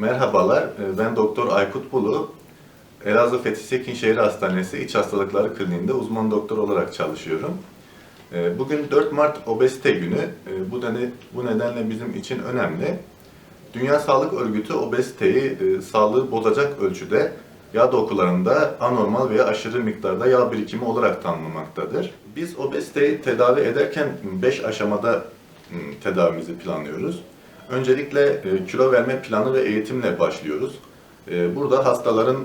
Merhabalar, e, ben Doktor Aykut Bulu. Elazığ Fethi Sekin Şehir Hastanesi İç Hastalıkları Kliniğinde uzman doktor olarak çalışıyorum. E, Bugün 4 Mart Obezite Günü. E, Bu, neden- bu nedenle bizim için önemli. Dünya Sağlık Örgütü obeziteyi sağlığı bozacak ölçüde yağ dokularında anormal veya aşırı miktarda yağ birikimi olarak tanımlamaktadır. Biz obeziteyi tedavi ederken 5 aşamada m, tedavimizi planlıyoruz. Öncelikle e, kilo verme planı ve eğitimle başlıyoruz. E, Burada hastaların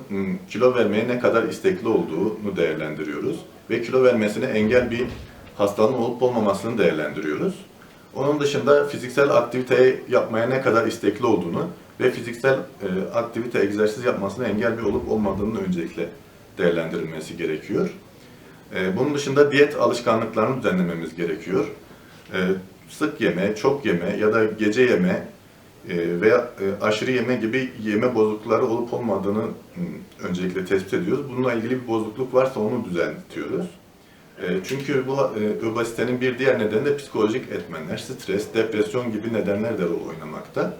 kilo vermeye ne kadar istekli olduğunu değerlendiriyoruz ve kilo vermesine engel bir hastalığın olup olmamasını değerlendiriyoruz. Onun dışında fiziksel aktivite yapmaya ne kadar istekli olduğunu ve fiziksel e, aktivite, egzersiz yapmasına engel bir olup olmadığının öncelikle değerlendirilmesi gerekiyor. Bunun dışında diyet alışkanlıklarını düzenlememiz gerekiyor. Sık yeme, çok yeme ya da gece yeme e, veya e, aşırı yeme gibi yeme bozuklukları olup olmadığını öncelikle tespit ediyoruz. Bununla ilgili bir bozukluk varsa onu düzeltiyoruz. E, Çünkü bu obezitenin bir diğer nedeni de psikolojik etmenler, stres, depresyon gibi nedenler de rol oynamakta.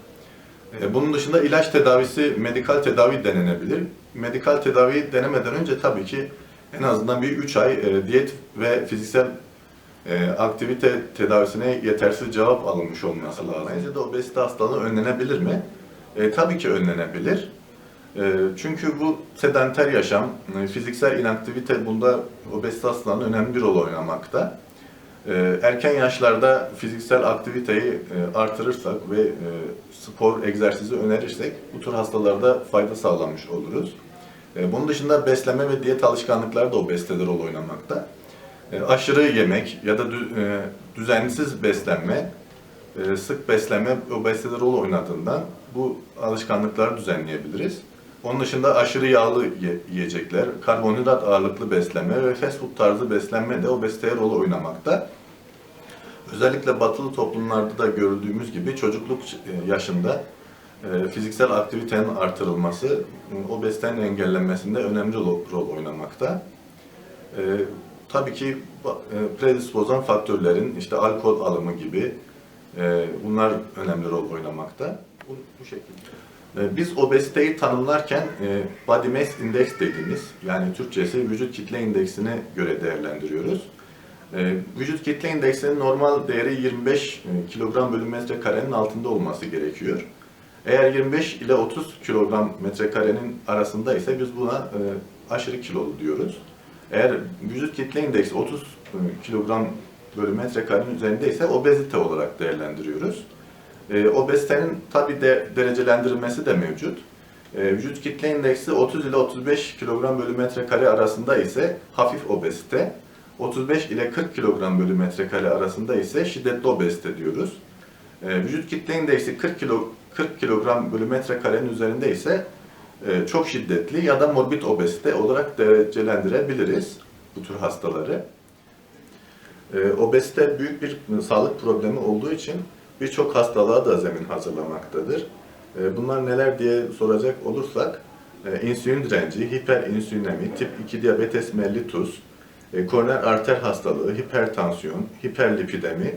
Bunun dışında ilaç tedavisi, medikal tedavi denenebilir. Medikal tedaviyi denemeden önce tabii ki en azından bir 3 ay diyet ve fiziksel e, aktivite tedavisine yetersiz cevap alınmış olması lazım. Ayrıca da obezite hastalığı önlenebilir mi? E, tabii ki önlenebilir. E, çünkü bu sedanter yaşam, e, fiziksel inaktivite bunda obezite hastalığının önemli bir rol oynamakta. E, erken yaşlarda fiziksel aktiviteyi e, artırırsak ve e, spor, egzersizi önerirsek bu tür hastalarda fayda sağlamış oluruz. E, bunun dışında besleme ve diyet alışkanlıkları da obezitede rol oynamakta. E, aşırı yemek ya da e, düzensiz beslenme, e, sık beslenme obezitede rol oynadığından bu alışkanlıkları düzenleyebiliriz. Onun dışında aşırı yağlı ye- yiyecekler, karbonhidrat ağırlıklı beslenme ve fast food tarzı beslenme de obeziteye rol oynamakta. Özellikle batılı toplumlarda da görüldüğümüz gibi çocukluk yaşında fiziksel aktivitenin artırılması obezitenin engellenmesinde önemli rol oynamakta. Tabii ki e, predispozan faktörlerin işte alkol alımı gibi e, bunlar önemli rol oynamakta. Bu, bu şekilde. E, Biz obeziteyi tanımlarken body mass index dediğimiz yani Türkçesi vücut kitle indeksine göre değerlendiriyoruz. Vücut kitle indeksinin normal değeri 25 kilogram bölü metrekarenin altında olması gerekiyor. Eğer 25 ile 30 kilogram metrekarenin arasında ise biz buna aşırı kilolu diyoruz. Eğer vücut kitle indeksi 30 kilogram bölü metrekarenin üzerinde ise obezite olarak değerlendiriyoruz. E, obezitenin tabi de derecelendirilmesi de mevcut. E, vücut kitle indeksi 30 ile 35 kilogram bölü metrekare arasında ise hafif obezite, 35 ile 40 kilogram bölü metrekare arasında ise şiddetli obezite diyoruz. E, vücut kitle indeksi 40 kilo 40 kilogram bölü metrekarenin üzerinde ise çok şiddetli ya da morbid obezite olarak derecelendirebiliriz bu tür hastaları. E, obezite büyük bir sağlık problemi olduğu için birçok hastalığa da zemin hazırlamaktadır. E, bunlar neler diye soracak olursak, e, insülin direnci, hiperinsülinemi, tip 2 diyabetes mellitus, e, koroner arter hastalığı, hipertansiyon, hiperlipidemi,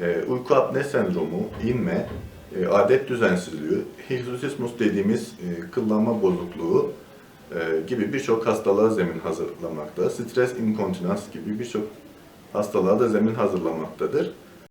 e, uyku apne sendromu, inme, e, adet düzensizliği, hirsutismus dediğimiz e, kıllanma bozukluğu e, gibi birçok hastalığa zemin hazırlamakta. Stres inkontinans gibi birçok hastalığa da zemin hazırlamaktadır.